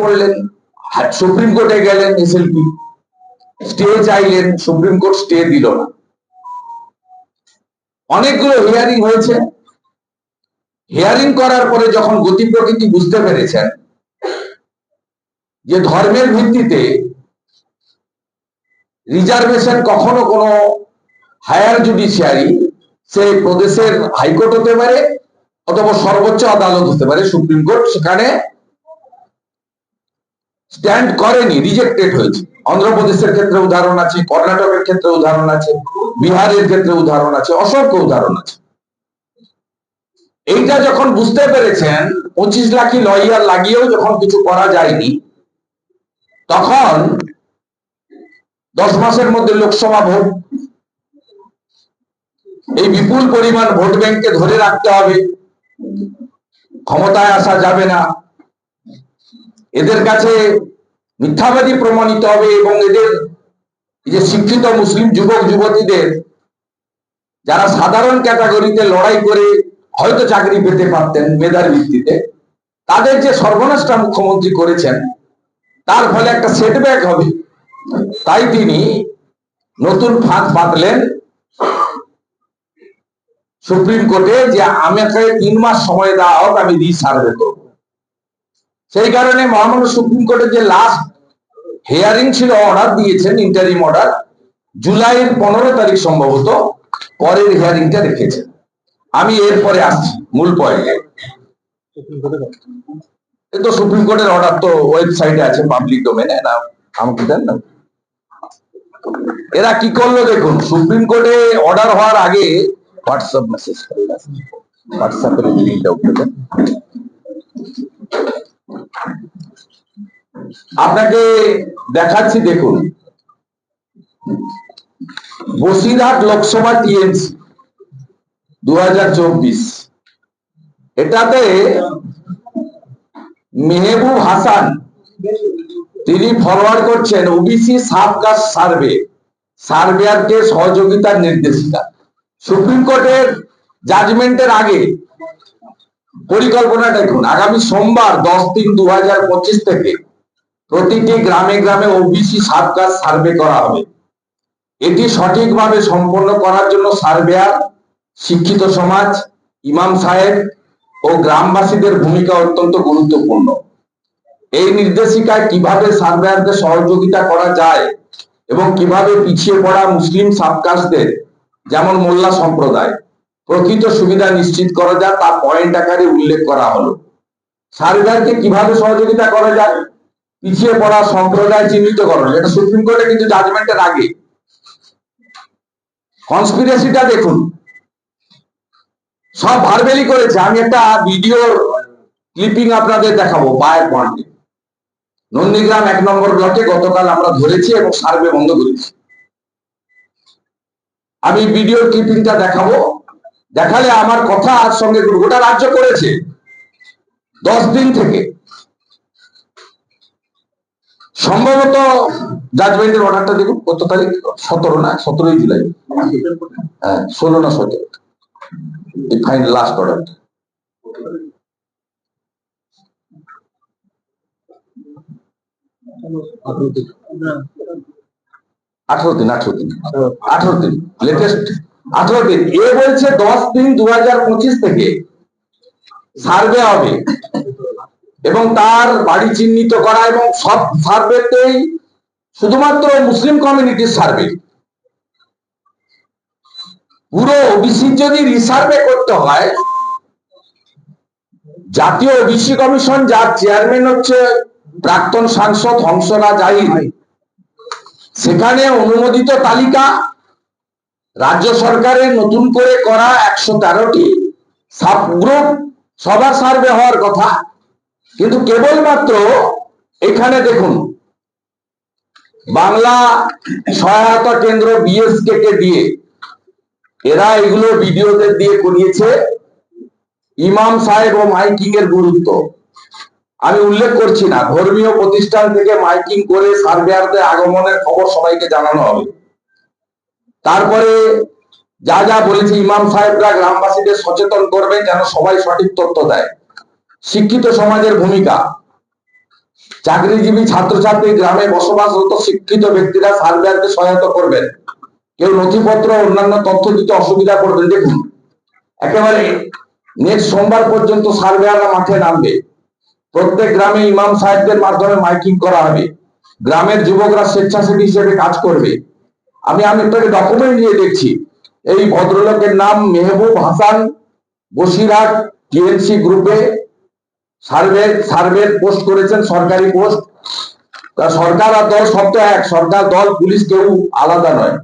পড়লেন সুপ্রিম কোর্টে গেলেন এসএলপি স্টে চাইলেন, সুপ্রিম কোর্ট স্টে দিল না। অনেকগুলো হিয়ারিং হয়েছে। হিয়ারিং করার পরে যখন গতি প্রকৃতি বুঝতে পেরেছেন যে ধর্মের ভিত্তিতে রিজার্ভেশন কখনো কোনো হায়ার জুডিশিয়ারি সে প্রদেশের হাইকোর্ট হতে পারে অথবা সর্বোচ্চ আদালত হতে পারে, সুপ্রিম কোর্ট সেখানে স্ট্যান্ড করেনি রিজেক্টেড হয়েছে। অন্ধ্রপ্রদেশের ক্ষেত্রে উদাহরণ আছে, কর্ণাটকের ক্ষেত্রে উদাহরণ আছে, বিহারের ক্ষেত্রে উদাহরণ আছে, অসংখ্য উদাহরণ আছে। এইটা যখন বুঝতে পেরেছেন, পঁচিশ লাখি লয়ার লাগিয়েও যখন কিছু করা যায়নি, তখন দশ মাসের মধ্যে লোকসভা ভোট। এই বিপুল পরিমাণ ভোট ব্যাংককে ধরে রাখতে হবে। ক্ষমতায় আসা যাবে না। এদের কাছে মিথ্যাবাদী প্রমাণিত হবে এবং এদের যে শিক্ষিত মুসলিম যুবক যুবতীদের যারা সাধারণ ক্যাটাগরিতে লড়াই করে হয়তো চাকরি পেতে পারতেন মেধার ভিত্তিতে, তাদের যে সর্বনাশটা মুখ্যমন্ত্রী করেছেন, তার ফলে একটা সেটব্যাক হবে। তাই তিনি নতুন ফাঁদ পাতলেন। সুপ্রিম কোর্টে যে আমাকে তিন মাস সময় দেওয়া হোক, আমি রিসার্ভে করব। সেই কারণে মহামান্য সুপ্রিম কোর্টের যে লাস্ট হেয়ারিং ছিল অর্ডার দিয়েছেন ইন্টারিম অর্ডার জুলাইয়ের পনেরো তারিখ সম্ভবত পরের হিয়ারিংটা রেখেছেন আমি এরপরে আসছি মূল পয়েন্টে তো সুপ্রিম কোর্টের অর্ডার তো ওয়েবসাইটে আছে পাবলিক ডোমেনে না আমাকে দেন না। এরা কি করল দেখুন সুপ্রিম কোর্টে অর্ডার হওয়ার আগে হোয়াটসঅ্যাপ মেসেজ হোয়াটসঅ্যাপের লিঙ্কটা উঠে আপনাকে দেখাচ্ছি দেখুন। বসিরহাট লোকসভা টিএমসি দু এটাতে মেহবুব হাসান, তিনি ফরওয়ার্ড করছেন ওবিসি সাবকাস্ট সার্ভে। সার্ভেয়ারকে সহযোগিতার নির্দেশিকা। সুপ্রিম কোর্টের জাজমেন্টের আগে পরিকল্পনা দেখুন। আগামী সোমবার দশ তিন দু থেকে প্রতিটি গ্রামে গ্রামে ওবিসি সাবকাস্ট সার্ভে করা হবে। এটি সঠিকভাবে সম্পন্ন করার জন্য সার্ভেয়ার শিক্ষিত সমাজ, ইমাম সাহেব ও গ্রামবাসীদের ভূমিকা অত্যন্ত গুরুত্বপূর্ণ। এই নির্দেশিকায় কীভাবে সার্ভেয়ারদের সহযোগিতা করা যায় এবং কীভাবে পিছিয়ে পড়া মুসলিম সাবকাস্টদের যেমন মোল্লা সম্প্রদায়, প্রকৃত সুবিধা নিশ্চিত করা যায় তা পয়েন্ট আকারে উল্লেখ করা হলো। সার্ভেয়ারকে কীভাবে সহযোগিতা করা যায়? পিছিয়ে পড়া সম্প্রদায় চিহ্নিত করো এটা সুপ্রিম কোর্টে কিন্তু জাজমেন্টের আগে। কনস্পিরেসিটা দেখুন। সব ভারবেলি করেছে। আমি একটা ভিডিওর ক্লিপিং আপনাদের দেখাবো পায়ের পয়েন্টে নন্দীগ্রাম এক নম্বর ব্লকে গতকাল আমরা ধরেছি এবং সার্ভে বন্ধ করেছি। আমি ভিডিও ক্লিপিংটা দেখাবো। দেখালে আমার কথা আর সঙ্গে গোটা রাজ্য করেছে। দশ দিন থেকে। সম্ভবত জাজমেন্টের অর্ডারটা দেখুন, কত তারিখ? সতেরো না, সতেরোই জুলাই। হ্যাঁ ষোলো না সতেরো। এই ফাইনাল লাস্ট অর্ডারটা দিন দিন। দিন লেটেস্ট দিন। এ বলছে দশ দিন দু হাজার পঁচিশ থেকে। সার্ভে হবে। এবং তার বাড়ি চিহ্নিত করা এবং সব সার্ভেতেই শুধুমাত্র মুসলিম কমিউনিটির সার্ভে। পুরো ওবিসি যদি রিসার্ভে করতে হয়, জাতীয় ওবিসি কমিশন যার চেয়ারম্যান হচ্ছে প্রাক্তন সাংসদ হংসরা জাহির সেখানে অনুমোদিত তালিকা রাজ্য সরকারের নতুন করে করা একশো তেরোটি সাবগ্রুপ সবার সার্ভে হওয়ার কথা। কিন্তু কেবলমাত্র এখানে দেখুন, বাংলা সহায়তা কেন্দ্র বিএসকে কে দিয়ে এরা এগুলো ভিডিওদের দিয়ে করিয়েছে। ইমাম সাহেব ও মাইকিং এর গুরুত্ব। আমি উল্লেখ করছি না, ধর্মীয় প্রতিষ্ঠান থেকে মাইকিং করে সার্ভেয়ারদের আগমনের খবর সবাইকে জানানো হবে। তারপরে যা যা বলেছে ইমাম সাহেবরা গ্রামবাসীদের সচেতন করবেন, যেন সবাই সঠিক তথ্য দেয়। শিক্ষিত সমাজের ভূমিকা। চাকরিজীবী ছাত্রছাত্রী গ্রামে বসবাসরত শিক্ষিত ব্যক্তিরা সার্ভেয়ারকে সহায়তা করবেন। কেউ নথিপত্র অন্যান্য তথ্য দিতে অসুবিধা করবেন। দেখুন, একেবারে নেক্সট সোমবার পর্যন্ত সার্ভেয়াররা মাঠে নামবে। প্রত্যেক গ্রামে ইমাম সাহেবদের মাধ্যমে মাইকিং করা হবে। গ্রামের যুবকরা স্বেচ্ছাসেবী হিসেবে কাজ করবে। আমি আমি একটাকে ডকুমেন্ট নিয়ে দেখছি। এই ভদ্রলোকের নাম মেহবুব হাসান বসিরহাট টিএনসি গ্রুপে সার্ভে সার্ভে পোস্ট করেছেন, সরকারি পোস্ট। সরকার আর দল সব তো এক, সরকার, দল, পুলিশ কেউ আলাদা নয়।